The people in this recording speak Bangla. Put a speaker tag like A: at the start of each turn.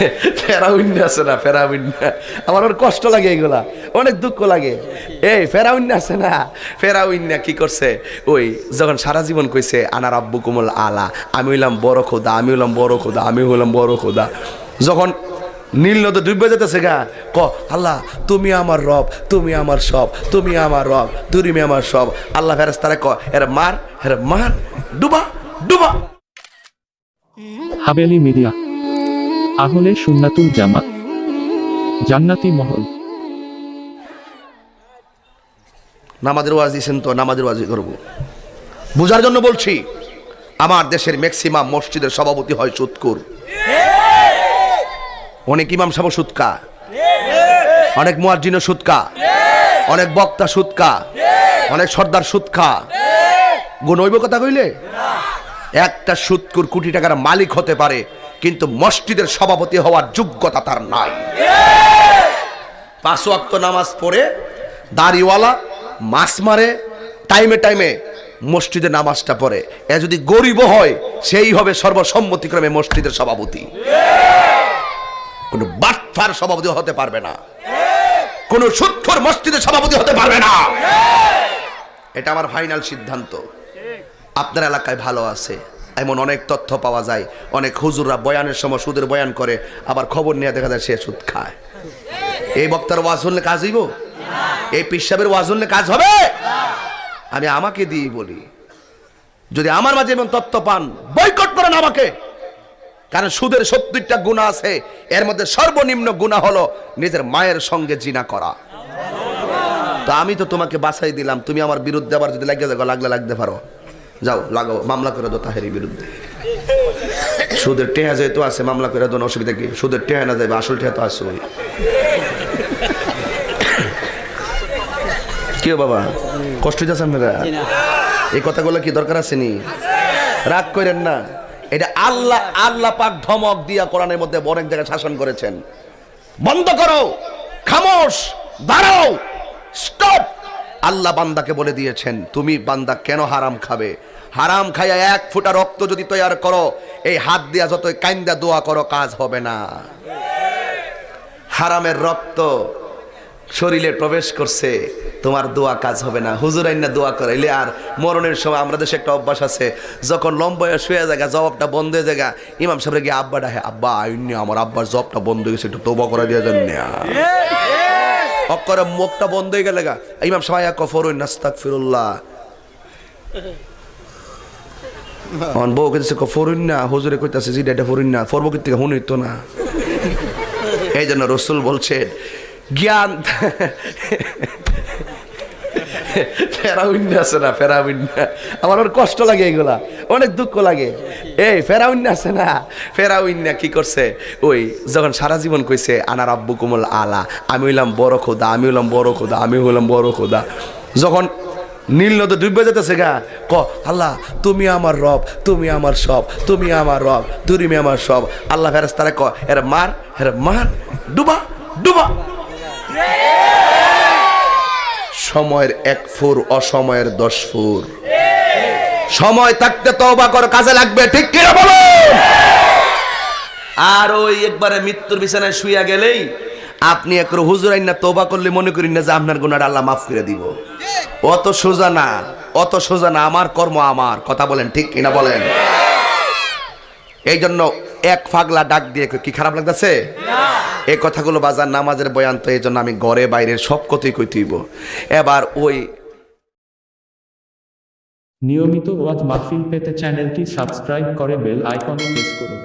A: ফেরাউন্য আছে না ফেরাউন্য আমার ওর কষ্ট লাগে এগুলা, অনেক দুঃখ লাগে। এই ফেরাউন্য আছে না ফেরাউন্য কি করছে? ওই যখন সারা জীবন কইছে আনার আব্বু কুমল আলা আমি হইলাম বড় খোদা, আমি হইলাম বড় খোদা, আমি হইলাম বড় খোদা। যখন নীল নদী ডুবে যেতেছে গা, ক, আল্লাহ, তুমি আমার রব, তুমি আমার সব, তুমি আমার রব, তুমি আমার সব। আল্লাহ ফেরাস তারা ক, এর মার এর মার, ডুবা ডুবা।
B: হাবেলি মিডিয়া। আহলে সুন্নাতুল জামাত। জান্নাতি মহল।
A: নামাজের ওয়াজ দিয়েছেন তো, নামাজের ওয়াজ করব। বোঝার জন্য বলছি, আমার দেশের ম্যাক্সিমাম মসজিদের সভাপতি হয় সুৎকুর। অনেক ইমাম সাহেব সুৎকা। অনেক মুয়াজ্জিনও সুৎকা। অনেক বক্তা সুৎকা। অনেক সর্দার সুৎকা। গুণৈব কথা কইলে? একটা সুৎকুর কোটি টাকার মালিক হতে পারে কিন্তু মসজিদের সভাপতি হওয়ার যোগ্যতা তার নাই। পাঁচ ওয়াক্ত নামাজ পড়ে, দাড়িওয়ালা মাছ মারে, টাইমে টাইমে মসজিদে নামাজটা পড়ে। এ যদি গরিব হয়, সেই হবে সর্বসম্মতিক্রমে মসজিদের সভাপতি। কোনো বাটফার সভাপতি হতে পারবে না। কোনো সুৎখর মসজিদের সভাপতি হতে পারবে না। এটা আমার ফাইনাল সিদ্ধান্ত। আপনার এলাকায় ভালো আছে। এমন অনেক তথ্য পাওয়া যায়। অনেক হুজুররা বয়ানের সময় সুদের বয়ান করে, আবার খবর নিয়ে দেখা যায় সে সুদ খায়। এই বক্তার ওয়াজ শুনলে কাজ হইব? এই পিসাবের ওয়াজ শুনলে কাজ হবে? আমি আমাকে দিয়ে বলি, যদি আমার মাঝে এমন তত্ত্ব পান, বয়কট করেন আমাকে। কারণ সুদের সত্তরটা গুণা আছে, এর মধ্যে সর্বনিম্ন গুণা হলো নিজের মায়ের সঙ্গে জিনা করা। তো আমি তো তোমাকে বাছাই দিলাম, তুমি আমার বিরুদ্ধে আবার যদি লাগিয়ে যাও লাগলে লাগতে পারো। যাও, লাগাও, মামলা করে দো তাহের বিরুদ্ধে। সুদের টেহা যেহেতু আছে, মামলা করে দোন অসুবিধা কি? সুদের টেহা না যাবে আসল টেহা তো আছে ওই। কেউ বাবা? কষ্ট হইতেছে আপনারা? এই কথাগুলো কি দরকার আছে নি? রাগ করেন না। এটা আল্লাহ আল্লাহ পাক ধমক দিয়া কোরআনের মধ্যে অনেক জায়গায় শাসন করেছেন। বন্ধ করো, খামোশ, দাঁড়াও, স্টপ। আল্লাহ বান্দাকে বলে দিয়েছেন, তুমি বান্দা কেন হারাম খাবে? হারাম খাইয়া এক ফুটা রক্ত যদি তৈয়ার করো, এই হাত দিয়া যতই কাইন্দা দোয়া করো, কাজ হবে না। হারামের রক্ত শরীরে প্রবেশ করছে, তোমার দোয়া কাজ হবে না। হুজুর আইনা দোয়া করাইলে আর মরণের সময় আমরা দেশে একটা অভ্যাস আছে, যখন লম্বয়া শুয়ে জায়গা, জবাবটা বন্ধ হয়ে জায়গা, ইমাম সাহেব গিয়ে আব্বা ডাহে আব্বা, আইনি আমার আব্বার জবটা বন্ধ হয়ে গেছে, একটু তোবা করে দিয়ে যান না। অক্করে মুখটা বন্ধ হয়ে গেলে গা। ইমাম সাহেব কফর নাস্তাক ফিরুল্লাহ অন বউ কেছে ফরুন না? হুজুরে কইতাছে, জি এটা ফরুন না। ফরবো থেকে হুনই তো না। এই জন্য রসুল বলছেন, জ্ঞান ফেরাউন্য আছে না ফেরাউন্য আমার ওর কষ্ট লাগে এগুলা, অনেক দুঃখ লাগে। এই ফেরাউন্য আছে না। ফেরাউন্য কি করছে? ওই যখন সারা জীবন কইছে আনার আব্বু কুমল আলা আমি হইলাম বড় খোদা, আমি হইলাম বড় খোদা, আমি হইলাম বড় খোদা। যখন নীল নদী ডুবে যেতেছে গা, ক, আল্লাহ, তুমি আমার রব, তুমি আমার সব, তুমি আমার রব, তুমি আমার সব। আল্লাহ ফেরাস তারা ক এর মার এর মার, ডুবা ডুবা। সময়ের এক ফুর, অসময়ের দশ ফুর। সময় থাকতে তওবা কর, কাজে লাগবে, ঠিক কিনা বলো? আর ওই একবারে মৃত্যুর বিছানায় শুইয়া গেলেই আপনি এক হুজুর আইন না তোবা করলে মনে করেন না যে আপনার গুণার আল্লাহ মাফ করে দিব। অত সোজা না, অত সোজা না, আমার কর্ম আমার, কথা বলেন ঠিক কিনা বলেন? এই জন্য এক ফাগলা ডাক দিয়ে কি খারাপ লাগতেছে? এই কথাগুলো বাজার নামাজের বয়ান তো এই জন্য আমি ঘরে বাইরের সব কথাই কইতেইব এবার ওই
B: নিয়মিত ওয়াজ মাহফিল পেতে চ্যানেলটি সাবস্ক্রাইব করে বেল আইকনে প্রেস করুন।